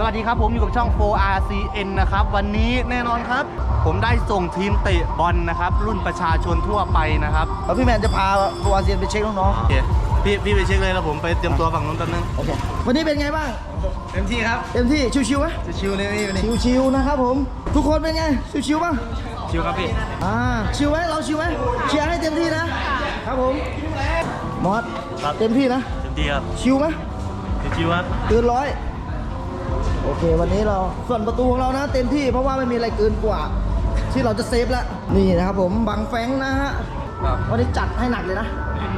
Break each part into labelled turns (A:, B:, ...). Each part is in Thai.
A: สวัสดีครับผมอยู่กับช่อง 4RCN นะครับ วันนี้แน่นอนครับ ผมได้ส่งทีมเตะบอลนะครับ รุ่นประชาชนทั่วไปนะครับ
B: แล้วพี่แมนจะพาตัวอาเซียนไปเช็คน้อง
A: โอเคพี่พี่ไปเช็คเลยแล้วผมไปเตรียมตัวฝั่งนู้นแป๊บนึง
B: ๆโอเควันนี้เป็นไงบ้าง
A: เต็มที่ครับ
B: เต็มที่ชิวๆไหม
A: ชิวๆเลยพี่วันนี้
B: ชิวๆนะครับผม ทุกคนเป็นไงชิวๆบ้าง
A: ชิวครับพี่
B: อ่าชิวไหมเราชิวไหมเชียร์ให้เต็มที่นะครับผมมอส
A: ครับ
B: เต็มที่นะ
A: เต็มที่ครับ
B: ชิวไหม
A: ชิวครับ
B: เกินร้อย โอเค วันนี้เราส่วนประตูของเรานะ เต็มที่เพราะว่าไม่มีอะไรเกินกว่า ที่เราจะเซฟแล้วนี่นะครับผมบังแฟงนะฮะ
A: ครับ
B: วันนี้จัดให้หนักเลยนะ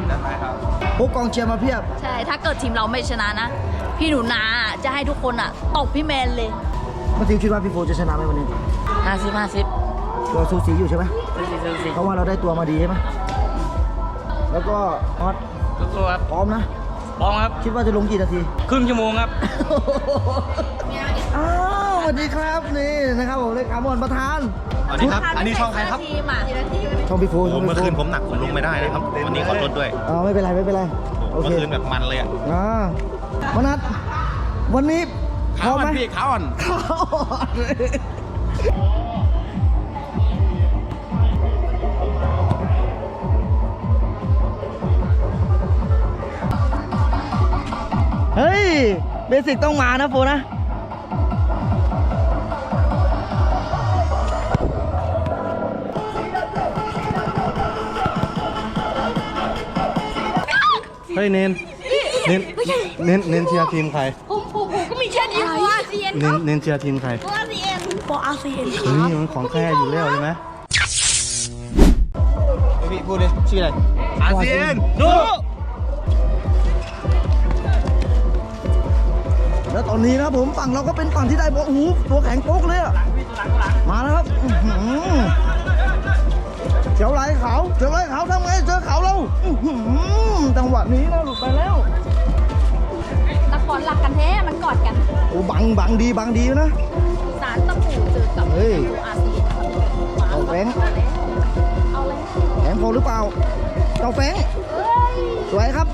A: ได้ครับ
B: พวกกองเชียร์มาเพียบ
C: ใช่ ถ้าเกิดทีมเราไม่ชนะนะ พี่หนูนาจะให้ทุกคนอะตบพี่แมนเลย
B: มาทีมคิดว่าพี่โฟจะชนะไหมวันนี้
C: ห้าสิบห้าสิบ
B: เราสูสีอยู่ใช่ไหม
C: สิบสิบ
B: เพราะว่าเราได้ตัวมาดีใช่ไหมแล้วก็มอส
D: สู้ครับ
B: พร้อมนะ
D: พร้อมครับ
B: คิดว่าจะลงกี่นาที
D: ครึ่งชั่วโมงครับ
B: อ้าวสวัสดีครับนี่นะครับผมเลขามอนประธาน
A: สวัสดีครับ อันนี้ช่องใครครับ
C: ทีมอะ
B: ช่องพี่โฟ
A: โอ้
B: ช่อง
A: เมื่อ
B: พี่โฟ
A: คืนผมหนักผมลงไม่ได้นะครับ วันนี้ขอโทษด้วย
B: อ๋อไม่เป็นไรไม่เป็นไรโอ
A: เมื่อ
B: เค
A: คืนแบบมันเลยอะ
B: อ่ามานัดวันนี้พร้อมไหม
A: พี่ขาอ่อน
B: ขาอ่อน เฮ้ย เบสิกต้องมานะโฟนะ
A: เฮ้ย เนน เนน เนนเนนเชียร์ทีมใคร
C: ผมผมผมก็มีแค่นี้โฟอาเซียน
A: เนนเนนเชียร์ทีมใคร
C: โฟอาเซียนโฟอาเซียน
A: เฮ้ยมันของแท้อยู่แล้วใช่ไหมพี่พูดดิชื่ออะไร
B: อาเซียน
A: ดู
B: ตอนนี้นะครับผมฝั่งเราก็เป็นฝั่งที่ได้บอลโอ้โหตัวแข็งโป๊กเลยอะมาแล้วครับอื้อหือเฉียวไหลเขาเฉียวไหลเขาทำไงเจอเขาเราอื้อหือจังหวะนี้นะหลุดไปแล้ว
C: นักบอลหลักกันแท้มันกอดกัน
B: โอ้บังบังดีบังดีนะ
C: สารตะปูเจอกับ
B: เฮ้ย
C: โฟอาเซียน
B: เอาแฟง
C: เอาเลย
B: แข็งพอหรือเปล่าเจ้าแฟงสวยครับ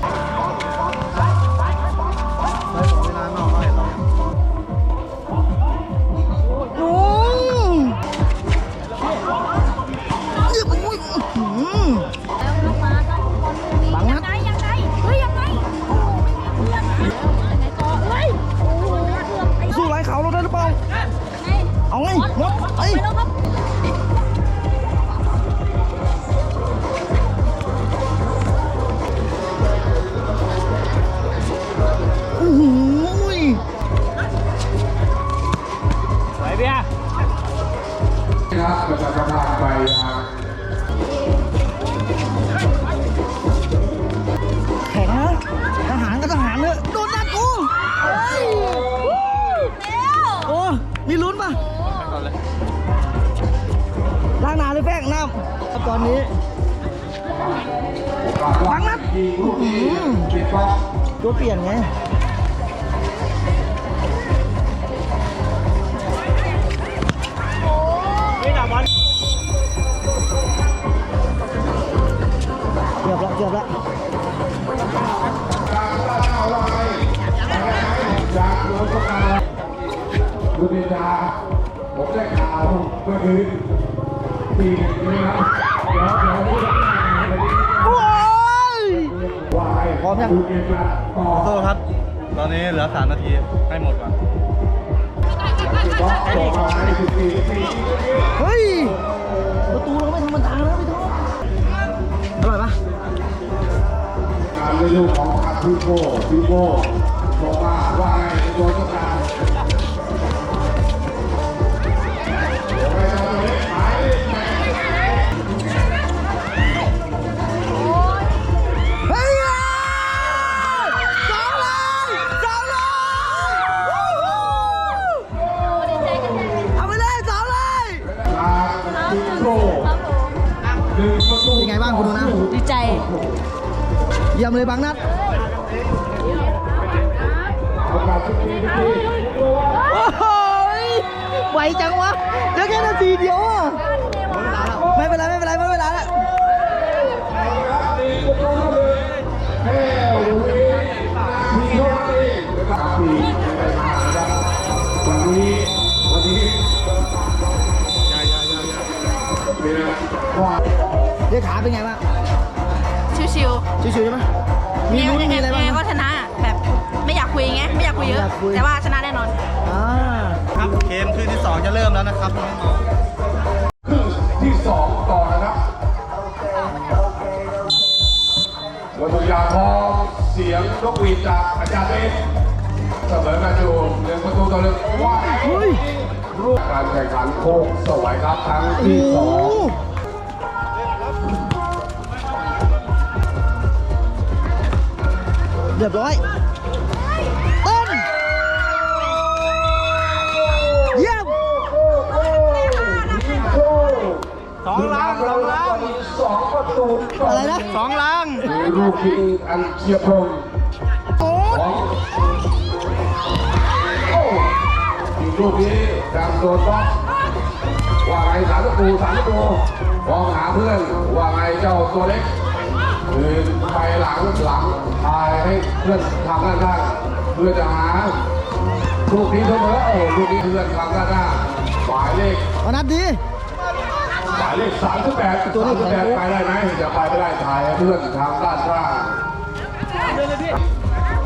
C: นา
B: เล
D: ย
B: แป้งน้ำครับตอนนี้บังนัด
E: ยิงลูกนี้ปิดบ
B: ตัวเปลี่ยนไงเกือบละเกือบละ
E: จากโดนประกาศดูดีดาผมได้ข่าวเมื่อคืน ทีมนี้นะเดี๋ยวเดี๋ยวผู้จัดการเลย
B: โอ้ย
E: วาย
B: พร้อมยัง
E: ดูเกมละต่อ
A: ขอโทษครับ ตอนนี้เหลือสามนาทีให้หมดก่อน
E: บล็อกต่อมาในสิบสี่นาที
B: เฮ้ย ประตูเราไม่ธรรมดานะพี่ท็อปอร่อยปะ
E: การเล่นลูกของทางพิโก้พิโก้บอกว่าว่าไงโดนประกาศ
C: จั
B: งวะเดี๋ยวแค่นาทีเดียวอะไม่เป็นไรไม่เป็นไรไม่เป็นไรแล้ว
E: แค่วินาทีเท่านั้นเองนะครับทีมไม่ได้มานะครับวันนี้วันนี้มีนะว่า
B: เรียกขาเป็นไงบ้าง
C: ชิว
B: ชิวๆใช่ไหม
C: ๆ
B: มีลุ้น
C: ยังไง
B: มีอะไรบ้าง
C: ยังไง
B: ไหม
C: ก็ชนะแบบไม่อยาก คุยไงไม่อยากคุยเยอะ
B: ไม่อยากคุย
C: แต่ว่าชนะแน่นอน
B: อ่า
A: ครับเกมคืนที่2จะเริ่มแล้วนะครับน้อง
E: ครึ่งที่สองต่อนะครับวัตถุยาทองเสียงนกหวีดจากอาจารย์เอกเสมอกันอยู่เรียงประตูต่อหนึ่งว่า
B: เฮ้ย
E: รูปการแข่งขันโค้งสวัยครับครั้ง
B: โอ้
E: ที่ส
B: โห
E: อง
B: เรียบร้อย
E: องประตูต่
B: อะไรนะ
A: สองล้าง
E: มีลูกยิงอันเฉียบคม
B: โอ๊ต
E: ของโอ้ยิงลูกนี้ดังโดนบล็อกว่าไงสามประตูสามประตูมองหาเพื่อนว่าไงเจ้าตัวเล็กคืนไปหลังหลังทายให้เพื่อนทางด้านข้างเพื่อจะหาลูกนี้เสมอโอ้ลูกนี้เพื่อนทางด้านหน้าหมายเลข
B: เอานัดดี
E: หมาย เลขสามสิบแปดตัวนี้แปดไปได้ไหมจะไปไม่ได้ถ่ายให้เพื่อนทางด้านข้าง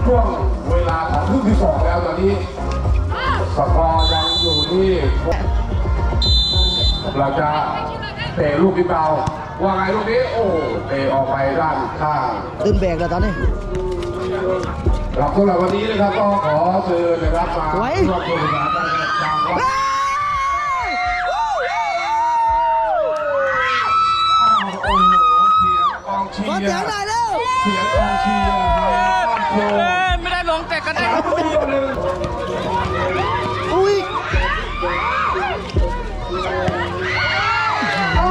E: ช่วงเวลาของครึ่งที่สองแล้วตอนนี้สกอร์ยังอยู่ที่เราจะเตะลูกที่เบาว่าไงลูกนี้โอ้เตะออกไปด้านข้าง
B: ตื่นแบกแล้วตอนนี้
E: ครับสำหรับวันนี้นะครับก็ขอเชิญนะครับมา
B: สวย
E: ร่วมบริการได้ทางวัด เสียงกองเชี
B: ย
E: ร์ไทยบ้านโพ
D: ไม่ได้ลงแต่ก็ได้
B: อุ้ย
E: เอ้า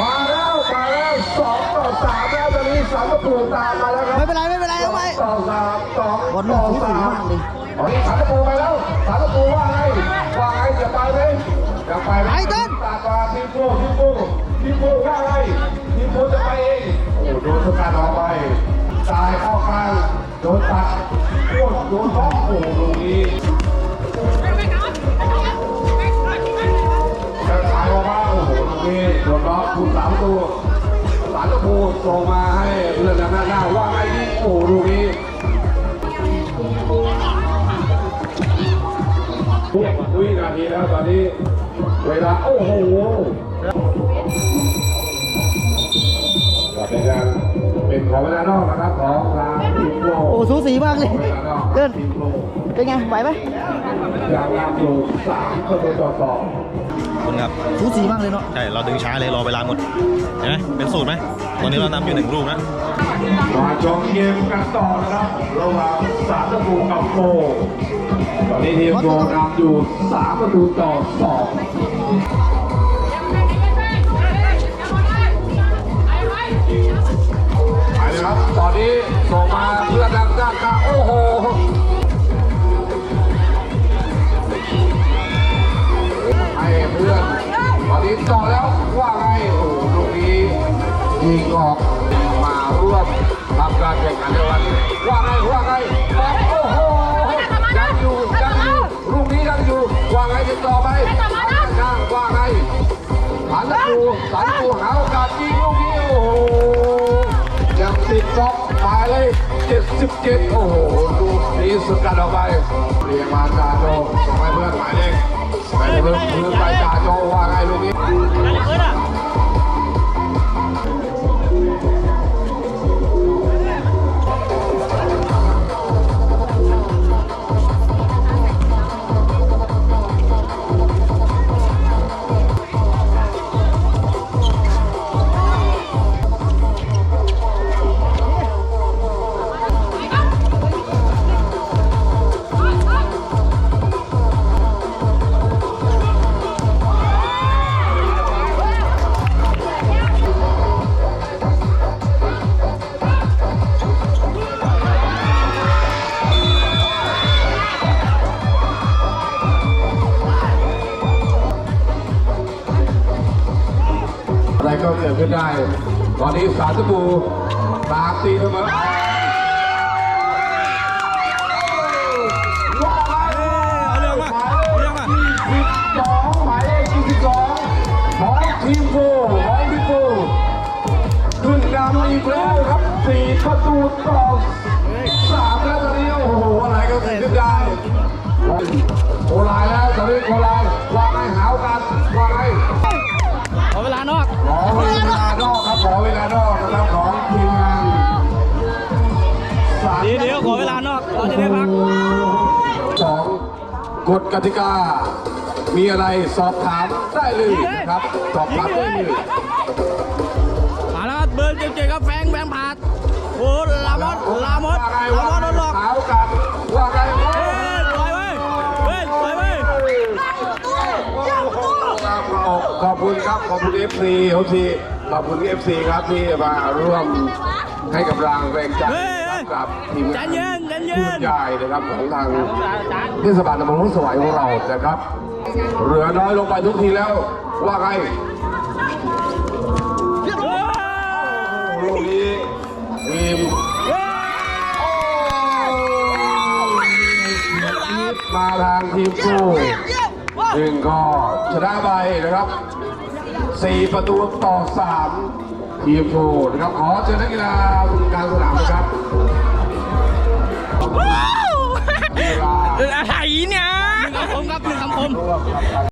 E: มาแล้วมาแล้วสองต่อสามแล้วตอนนี้สามประตูตามมาแล้วครับ
B: ไม่เป็นไรไม่เป็นไรเอาไว้
E: ต่อสามสอง
B: บอลลู
E: ต่
B: น
E: อ
B: สูง
E: สาม
B: มากเลย
E: ตอนนี้สามประตูไปแล้วสามประตูว่าไงว่าไงจะไปไหมจะไปไหม
B: ไปต้น
E: ตาตาทีมโก้ทีมโก้ทีมโก้ว่าไงทีมโก้จะไปเอง ดนสกัดออกไปตายเข้ากลางโดนตัดโอ้โดนบล็อกโอ้ตรงนี้จะขายออกมาโอ้โหตรงนี้โดนล็อกคุณสามประตูสามประตูส่งมาให้เพื่อนทางด้าหน้าว่าไงนี่โอ้ตรงนี้ทุกวินาทีแล้วตอนนี้ เวลาโอ้โห ก็เป็นการเป็นของเวลานอกนะครับของทางทีมโปร
B: โอ้สูสีมากเลย
E: เวลานอก
B: เดิน
E: ทีมโปร
B: เป็นไงไหวไหม
E: อย่างนำอยู่สามประตูต่อสอง
F: คุณครับ
B: สูสีมากเลยเนาะ
F: ใช่ เราดึงช้าเลยรอเวลาหมดเห็นไหมเป็นสูตรไหมตอนนี้เรานำอยู่หนึ่งลูกนะ
E: มาชมเกมกันต่อนะครับระหว่างสามประตูกับโปรตอนนี้ทีมโปรนำอยู่สามประตูต่อสอง นนี้ส่งมาเพื่อนดังด้านข้างโอ้โหให้เพื่อนตอนนี้ต่อแล้วว่าไงโอ้โหตรงนี้ยิงออกมาร่วมทำการแข่งขันในวันนี้ว่าไงว่าไงบอกโอ้โหยังอยู่ยังอยู่ลูกนี้ยังอยู่ว่าไงติดต่อไปทางด้านข้างว่าไงสารตูสารตูหาโอกาสยิงลูกนี้โอ้โห เลย 77 โอ้โห ดูสีสุดกันออกไปเรียงมาจาโจส่งให้เพื่อนหมายเลข ขึ้นได้ ตอนนี้สาธุปูตามตีเสมอทีมโฟไว้ทีมโฟขึ้นนำอีกแล้วครับสี่ประตู
D: ต่อ
E: ขอเวลานอกนะครับของทีมงาน
D: เดี๋ยวเดี๋ยวขอเวลานอกเราจะได้พัก
E: ของกฎกติกา มีอะไรสอบถามได้เลยนะครับสอบถามได้เลย
D: มาแล้วครับเบอร์เจ็ดครับแฟงแฟงผาดโอ้ลามอสลามอส
E: ว่าไง
D: ลามอสโดนหลอก
E: ขาวกันว่าไง
D: เฮ้ยปล่อยไว้เฮ้ยปล่อยไว้
E: ขอบคุณครับ ขอบคุณเอฟซีเอฟซี ขอบคุณเอฟซีครับที่มาร่วมให้กำลังแรงใจ
D: เฮ้ย
E: กับทีม
D: ใจ
E: งาน
D: เย็นใจเย็
E: ชุด
D: น
E: ใหญ่นะครับของทางเทศบาลตำบลรุ่งสวัยของเรานะครับเหลือน้อยลงไปทุกทีแล้วว่าไง
D: เฮ้ย
E: ลูกนี้ทีม
D: เฮ้ย
E: มาทางทีมสู้หนึ่งก็ชนะไปนะครับ 4 ประตูต่อ3ทีมโฟนะครับขอเชิญนักกีฬาทุกการสนามครับ
D: อะไรเนี่ย คำคมครับหนึ่งคำคม